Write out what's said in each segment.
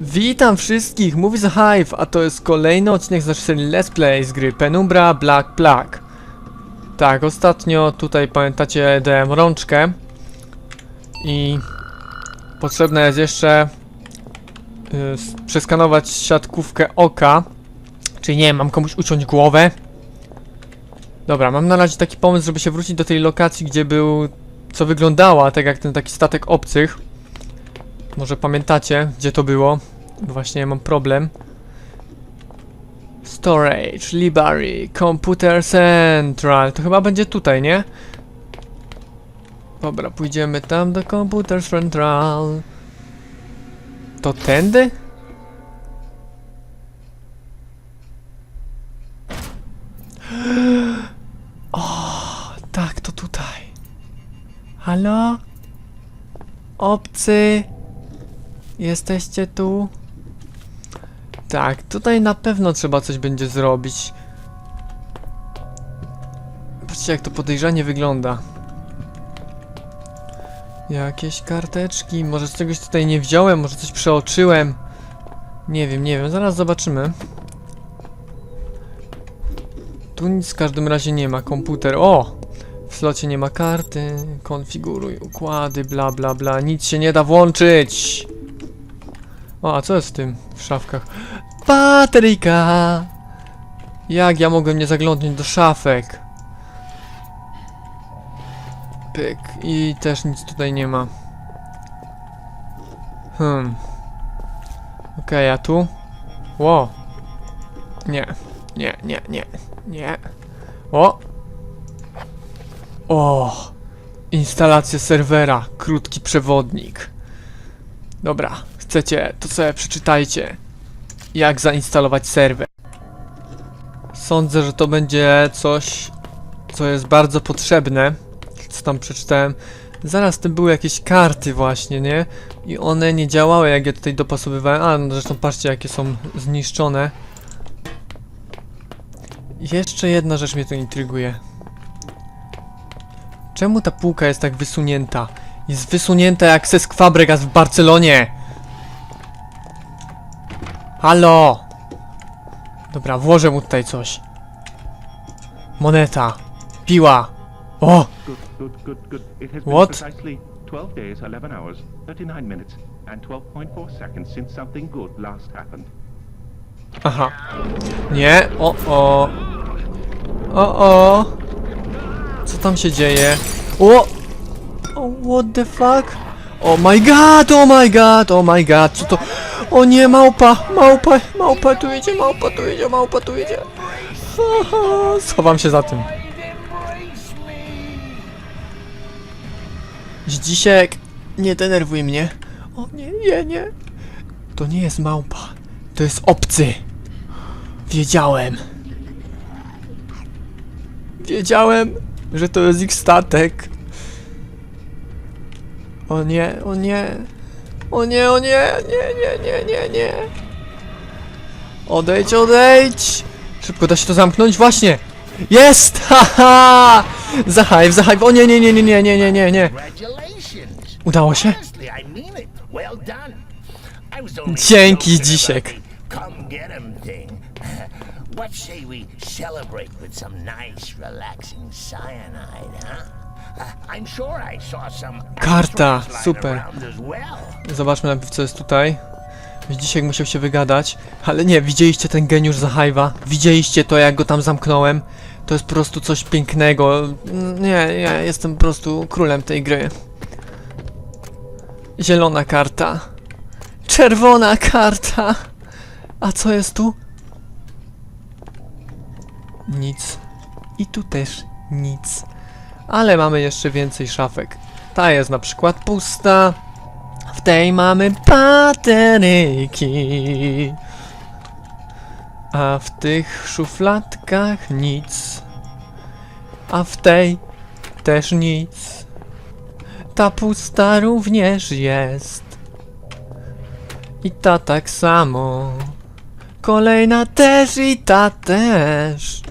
Witam wszystkich, mówi The Hive, a to jest kolejny odcinek z naszej serii Let's Play z gry Penumbra Black Plague. Tak, ostatnio tutaj pamiętacie dałem rączkę i potrzebne jest jeszcze y, s- przeskanować siatkówkę oka, czyli nie wiem, mam komuś uciąć głowę. Dobra, mam na razie taki pomysł, żeby się wrócić do tej lokacji, gdzie był, co wyglądała tak jak ten taki statek obcych. Może pamiętacie, gdzie to było? Właśnie mam problem. Storage, Library, Computer Central. To chyba będzie tutaj, nie? Dobra, pójdziemy tam do Computer Central. To tędy? O, tak, to tutaj. Halo? Obcy? Jesteście tu? Tak, tutaj na pewno trzeba coś będzie zrobić. Patrzcie jak to podejrzanie wygląda. Jakieś karteczki, może z czegoś tutaj nie wziąłem, może coś przeoczyłem. Nie wiem, nie wiem, zaraz zobaczymy. Tu nic w każdym razie nie ma, komputer, o! W slocie nie ma karty, konfiguruj układy, bla bla bla, nic się nie da włączyć! O, a co jest w tym w szafkach? Bateryjka! Jak ja mogłem nie zaglądnąć do szafek? Pyk. I też nic tutaj nie ma. Hmm. Okej, a tu? Ło. Nie. Nie, nie, nie. Nie. O! O! Instalacja serwera. Krótki przewodnik. Dobra, chcecie, to sobie przeczytajcie. Jak zainstalować serwer. Sądzę, że to będzie coś, co jest bardzo potrzebne. Co tam przeczytałem. Zaraz tym były jakieś karty właśnie, nie? I one nie działały, jak ja tutaj dopasowywałem. A, no zresztą patrzcie, jakie są zniszczone. Jeszcze jedna rzecz mnie tu intryguje. Czemu ta półka jest tak wysunięta? Jest wysunięta jak Cesc Fabregas w Barcelonie! Halo! Dobra, włożę mu tutaj coś. Moneta. Piła. O! Good, good, good, good. It has What? been precisely 12 days, 11 hours, 39 minutes, and 12.4 seconds since something good last happened. Aha. Nie. O, o. O, o. Co tam się dzieje? O! O, what the fuck? Oh my god, oh my god, oh my god, co to? O nie, małpa, małpa, małpa tu idzie, małpa tu idzie, małpa tu idzie. Haha, Schowam się za tym. Dzisiek, nie denerwuj mnie. O nie, nie, nie. To nie jest małpa. To jest obcy. Wiedziałem. Wiedziałem, że to jest ich statek. O nie, o nie. O nie, o nie, nie, nie, nie, nie, nie. Odejdź, odejdź. Szybko da się to zamknąć? Właśnie. Jest! Haha! Zahajw, zahajw. O nie, nie, nie, nie, nie, nie, nie, nie, nie. Udało się? Dzięki, Dzisiek. What say we celebrate with some nice, relaxing cyanide, huh? Karta, super. Zobaczmy najpierw co jest tutaj. Dzisiaj musiał się wygadać, ale nie, widzieliście ten geniusz Zahajwa? Widzieliście to jak go tam zamknąłem? To jest po prostu coś pięknego. Nie, ja jestem po prostu królem tej gry. Zielona karta. Czerwona karta. A co jest tu? Nic. I tu też nic. Ale mamy jeszcze więcej szafek. Ta jest na przykład pusta. W tej mamy bateryki. A w tych szufladkach nic. A w tej też nic. Ta pusta również jest. I ta tak samo. Kolejna też i ta też.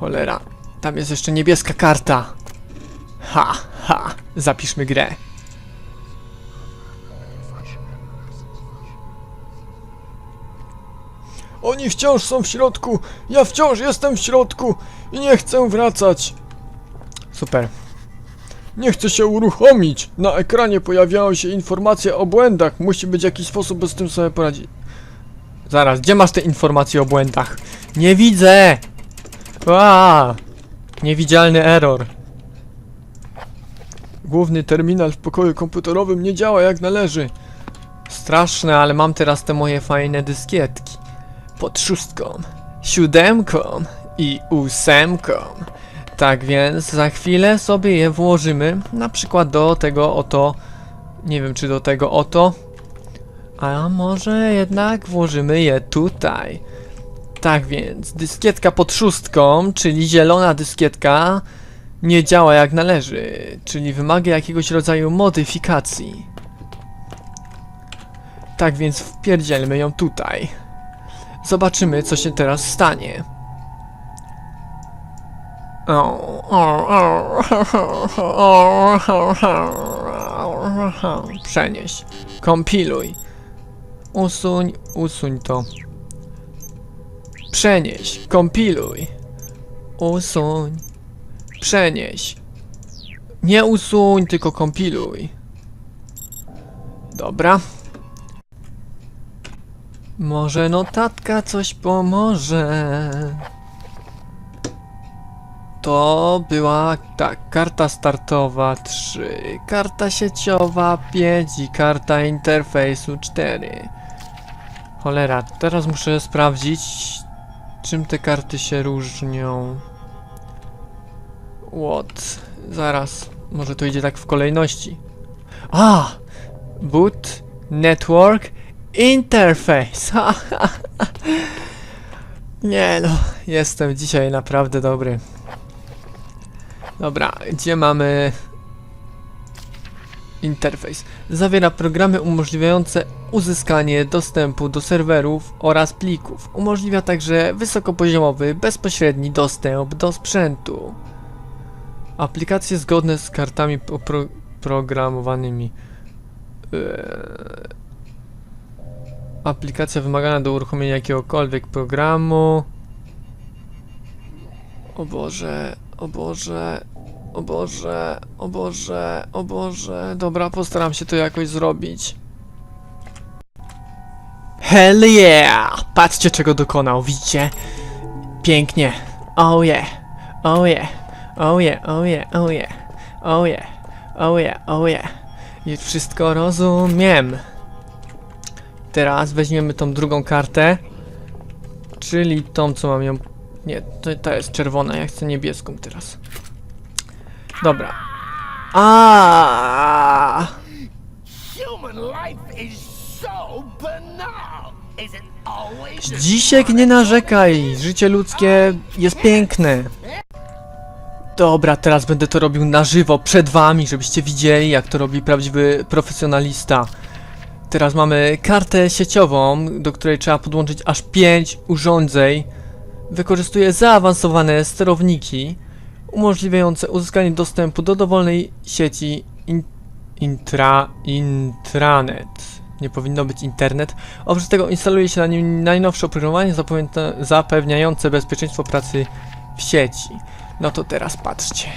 Cholera, tam jest jeszcze niebieska karta. Ha, ha. Zapiszmy grę. Oni wciąż są w środku. Ja wciąż jestem w środku i nie chcę wracać. Super. Nie chcę się uruchomić. Na ekranie pojawiają się informacje o błędach. Musi być jakiś sposób, by z tym sobie poradzić. Zaraz, gdzie masz te informacje o błędach? Nie widzę! Aaaa! Niewidzialny error. Główny terminal w pokoju komputerowym nie działa jak należy. Straszne, ale mam teraz te moje fajne dyskietki. Pod szóstką, siódemką i ósemką. Tak więc za chwilę sobie je włożymy, na przykład do tego oto, nie wiem czy do tego oto, a może jednak włożymy je tutaj. Tak więc, dyskietka pod szóstką, czyli zielona dyskietka, nie działa jak należy, czyli wymaga jakiegoś rodzaju modyfikacji. Tak więc wpierdzielmy ją tutaj. Zobaczymy, co się teraz stanie. Przenieś. Kompiluj. Usuń, usuń to. Przenieś, kompiluj. Usuń. Przenieś. Nie usuń, tylko kompiluj. Dobra. Może notatka coś pomoże. To była tak, karta startowa 3, karta sieciowa 5 i karta interfejsu 4. Cholera, teraz muszę sprawdzić, czym te karty się różnią. What? Zaraz, może to idzie tak w kolejności. A! Boot, network, interface. Nie no, jestem dzisiaj naprawdę dobry. Dobra, gdzie mamy interfejs? Zawiera programy umożliwiające uzyskanie dostępu do serwerów oraz plików. Umożliwia także wysokopoziomowy, bezpośredni dostęp do sprzętu. Aplikacje zgodne z kartami oprogramowanymi. Eee, Aplikacja wymagana do uruchomienia jakiegokolwiek programu. O Boże, o Boże, o Boże, o Boże, o Boże. Dobra, postaram się to jakoś zrobić. Hell yeah! Patrzcie czego dokonał, widzicie? Pięknie. Oh yeah, oh yeah, oh yeah, oh yeah, oh yeah, oh yeah, oh yeah, oh yeah. Już wszystko rozumiem. Teraz weźmiemy tą drugą kartę. Czyli tą, co mam ją... Nie, to, to jest czerwona, ja chcę niebieską teraz. Dobra. A. Dzisiek nie narzekaj, życie ludzkie jest piękne. Dobra, teraz będę to robił na żywo, przed wami, żebyście widzieli jak to robi prawdziwy profesjonalista. Teraz mamy kartę sieciową, do której trzeba podłączyć aż 5 urządzeń. Wykorzystuje zaawansowane sterowniki, umożliwiające uzyskanie dostępu do dowolnej sieci in, intra, intranet. Nie powinno być internet. Oprócz tego instaluje się na nim najnowsze oprogramowanie zapewnia- zapewniające bezpieczeństwo pracy w sieci. No to teraz patrzcie.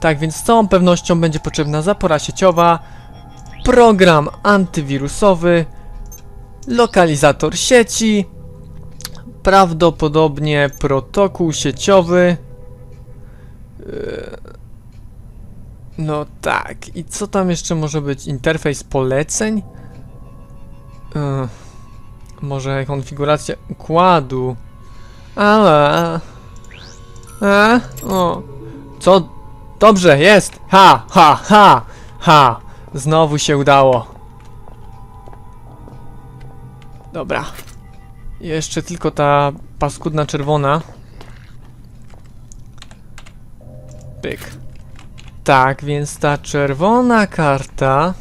Tak więc z całą pewnością będzie potrzebna zapora sieciowa, program antywirusowy, lokalizator sieci, prawdopodobnie protokół sieciowy. Yy, No tak, i co tam jeszcze może być? Interfejs poleceń? Yy, Może konfiguracja układu? Ale... E? O. Co? Dobrze, jest! Ha, ha, ha, ha! Znowu się udało. Dobra. Jeszcze tylko ta paskudna czerwona. Pyk. Tak, więc ta czerwona karta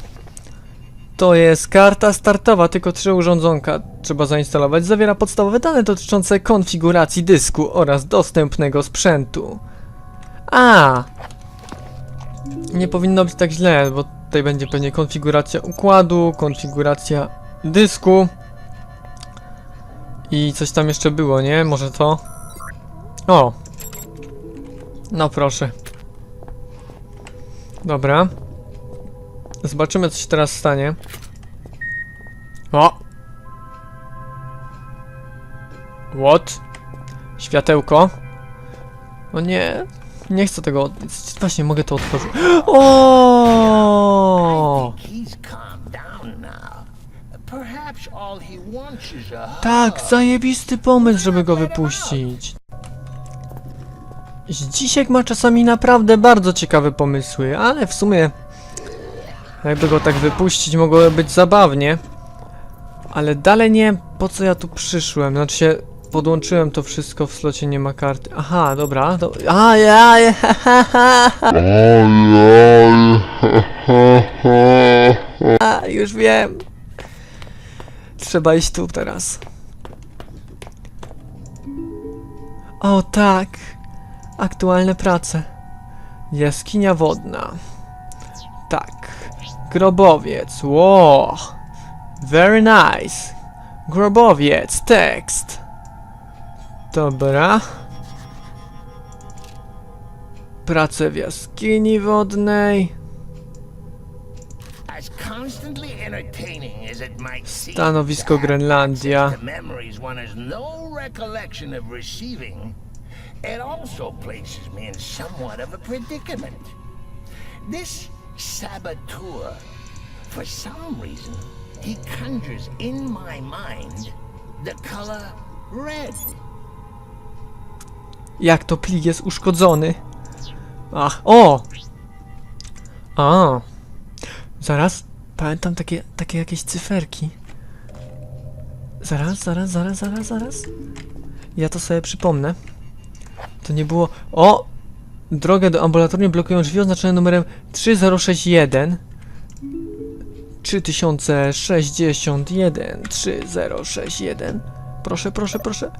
to jest karta startowa, tylko trzy urządzonka trzeba zainstalować. Zawiera podstawowe dane dotyczące konfiguracji dysku oraz dostępnego sprzętu. A! Nie powinno być tak źle, bo tutaj będzie pewnie konfiguracja układu, konfiguracja dysku. I coś tam jeszcze było, nie? Może to? O! No proszę. Dobra. Zobaczymy, co się teraz stanie. O! What? Światełko. O nie. Nie chcę tego. Właśnie, mogę to otworzyć. O! Tak, zajebisty pomysł, żeby go wypuścić. Dzisiek ma czasami naprawdę bardzo ciekawe pomysły, ale w sumie jakby go tak wypuścić mogłoby być zabawnie. Ale dalej nie po co ja tu przyszłem, znaczy się podłączyłem to wszystko w slocie nie ma karty. Aha, dobra, do... A, ja, ja, A, już wiem. Trzeba iść tu teraz. O tak. Aktualne prace. Jaskinia wodna. Tak. Grobowiec. Wow. Very nice. Grobowiec. Tekst. Dobra. Prace w jaskini wodnej. Stanowisko Grenlandia. It also places me in somewhat of a predicament. This saboteur, for some reason, he conjures in my mind the color red. Jak to plik jest uszkodzony? Ach, o! A. Zaraz, pamiętam takie, takie jakieś cyferki. Zaraz, zaraz, zaraz, zaraz, zaraz. Ja to sobie przypomnę. To nie było... O! Drogę do ambulatorium blokują drzwi oznaczone numerem 3061. 3061 3061 Proszę, proszę, proszę.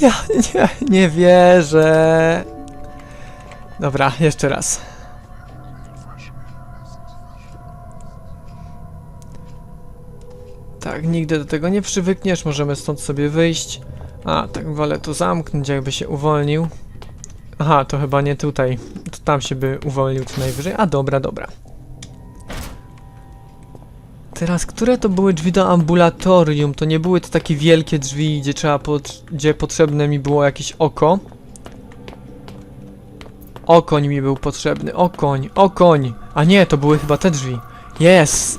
Ja nie, nie wierzę. Dobra, jeszcze raz. Tak, nigdy do tego nie przywykniesz, możemy stąd sobie wyjść. A, tak wolę tu zamknąć, jakby się uwolnił. Aha, to chyba nie tutaj. To tam się by uwolnił co najwyżej. A, dobra, dobra. Teraz, które to były drzwi do ambulatorium? To nie były to takie wielkie drzwi, gdzie trzeba gdzie potrzebne mi było jakieś oko. Okoń mi był potrzebny, okoń, okoń! A nie, to były chyba te drzwi. Yes!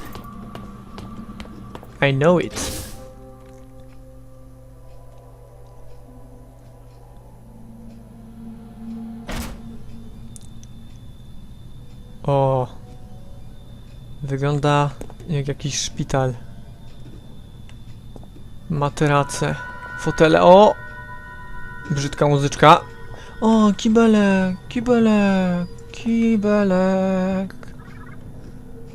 I know it. O. Wygląda jak jakiś szpital. Materace, fotele. O! Brzydka muzyczka. O, kibelek, kibelek, kibelek.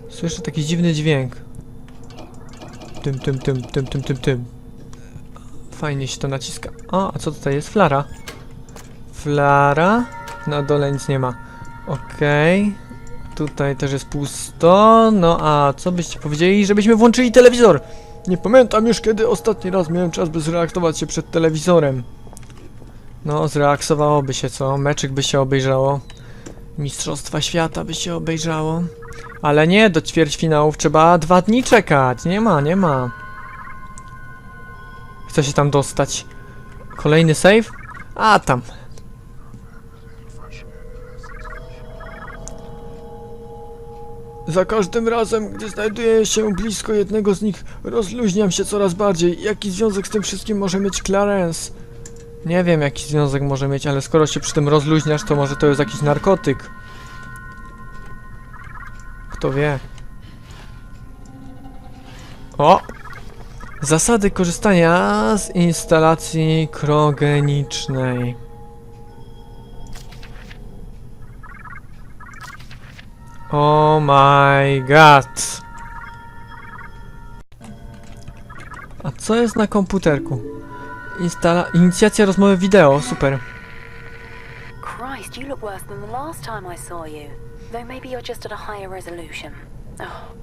Słyszę taki dziwny dźwięk. Tym, tym, tym, tym, tym, tym, tym. Fajnie się to naciska. O, a co tutaj jest? Flara. Flara. Na dole nic nie ma. Okej. Tutaj też jest pusto. No a co byście powiedzieli, żebyśmy włączyli telewizor? Nie pamiętam już kiedy ostatni raz miałem czas, by zrelaksować się przed telewizorem. No, zrelaksowałoby się co? Meczyk by się obejrzało. Mistrzostwa świata by się obejrzało. Ale nie, do ćwierćfinałów trzeba dwa dni czekać. Nie ma, nie ma. Chce się tam dostać. Kolejny save? A tam. Za każdym razem, gdy znajduję się blisko jednego z nich, rozluźniam się coraz bardziej. Jaki związek z tym wszystkim może mieć Clarence? Nie wiem, jaki związek może mieć, ale skoro się przy tym rozluźniasz, to może to jest jakiś narkotyk. Kto wie? O! Zasady korzystania z instalacji krogenicznej. Oh my god. A co jest na komputerku? Instala... Inicjacja rozmowy wideo, super. Christ, you look worse than the last time I saw you. Though maybe you're just at a higher resolution. Oh,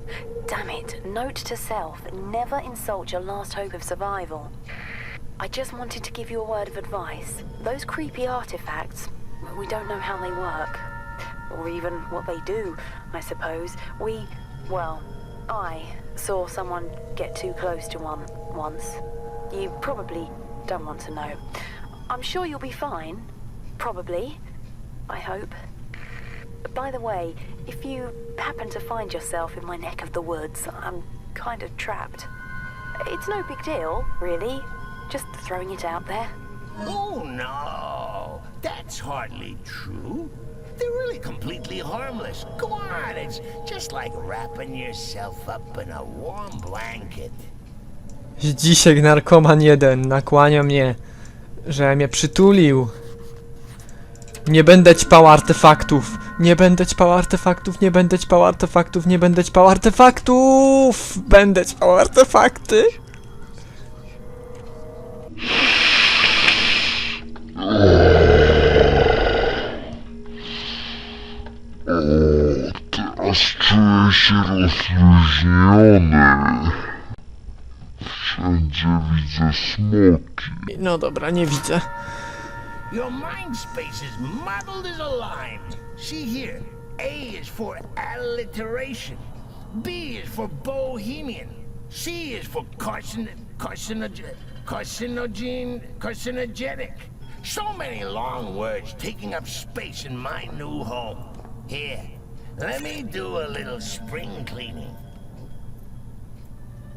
damn it. Note to self never insult your last hope of survival. I just wanted to give you a word of advice. Those creepy artifacts, we don't know how they work. Or even what they do, I suppose. We, well, I saw someone get too close to one once. You probably don't want to know. I'm sure you'll be fine. Probably. I hope. By the way, if you happen to find yourself in my neck of the woods, I'm kind of trapped. It's no big deal, really. Just throwing it out there. Oh, no. That's hardly true. They're really completely harmless. Go on, it's just like wrapping yourself up in a warm blanket. Dzisiaj narkoman jeden nakłania mnie, że mnie przytulił. Nie będę ćpał artefaktów. Nie będę ćpał artefaktów, nie będę ćpał artefaktów, nie będę ćpał artefaktów! Będę ćpał artefakty! Czuję. Wszędzie widzę smoki. No dobra, nie widzę. Your mind space is muddled as a lime. See here. A is for alliteration. B is for bohemian. C is for carcin carcinogen carcinogen carcinogenic. So many long words taking up space in my new home. Here, let me do a little spring cleaning.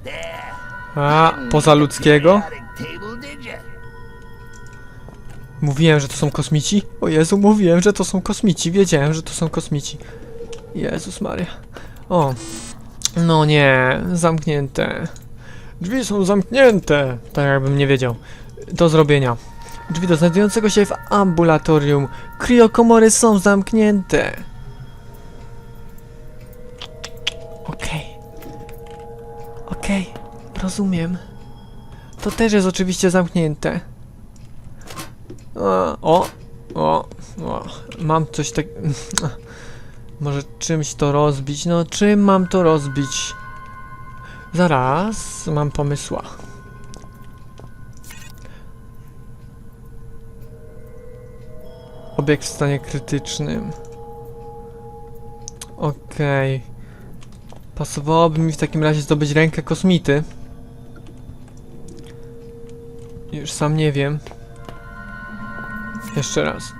There. A, poza ludzkiego? Did ya? Mówiłem, że to są kosmici? O Jezu, mówiłem, że to są kosmici. Wiedziałem, że to są kosmici. Jezus Maria. O. No nie, zamknięte. Drzwi są zamknięte. Tak jakbym nie wiedział. Do zrobienia. Drzwi do znajdującego się w ambulatorium. Kriokomory są zamknięte. Rozumiem. To też jest oczywiście zamknięte. O, o, o, mam coś tak... Może czymś to rozbić? No, czym mam to rozbić? Zaraz, mam pomysła. Obiekt w stanie krytycznym. Okej. Pasowałoby mi w takim razie zdobyć rękę kosmity. Już sam nie wiem. Jeszcze raz.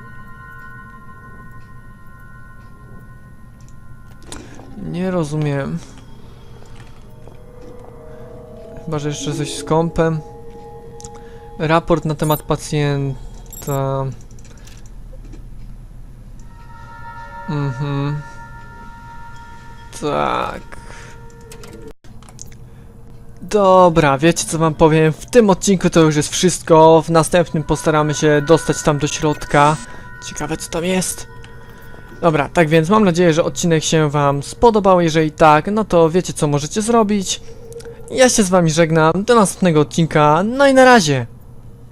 Nie rozumiem. Chyba, że jeszcze coś z kąpem. Raport na temat pacjenta. Mhm. Tak. Dobra, wiecie co wam powiem? W tym odcinku to już jest wszystko. W następnym postaramy się dostać tam do środka. Ciekawe co tam jest. Dobra, tak więc mam nadzieję, że odcinek się wam spodobał. Jeżeli tak, no to wiecie co możecie zrobić. Ja się z wami żegnam. Do następnego odcinka. No i na razie.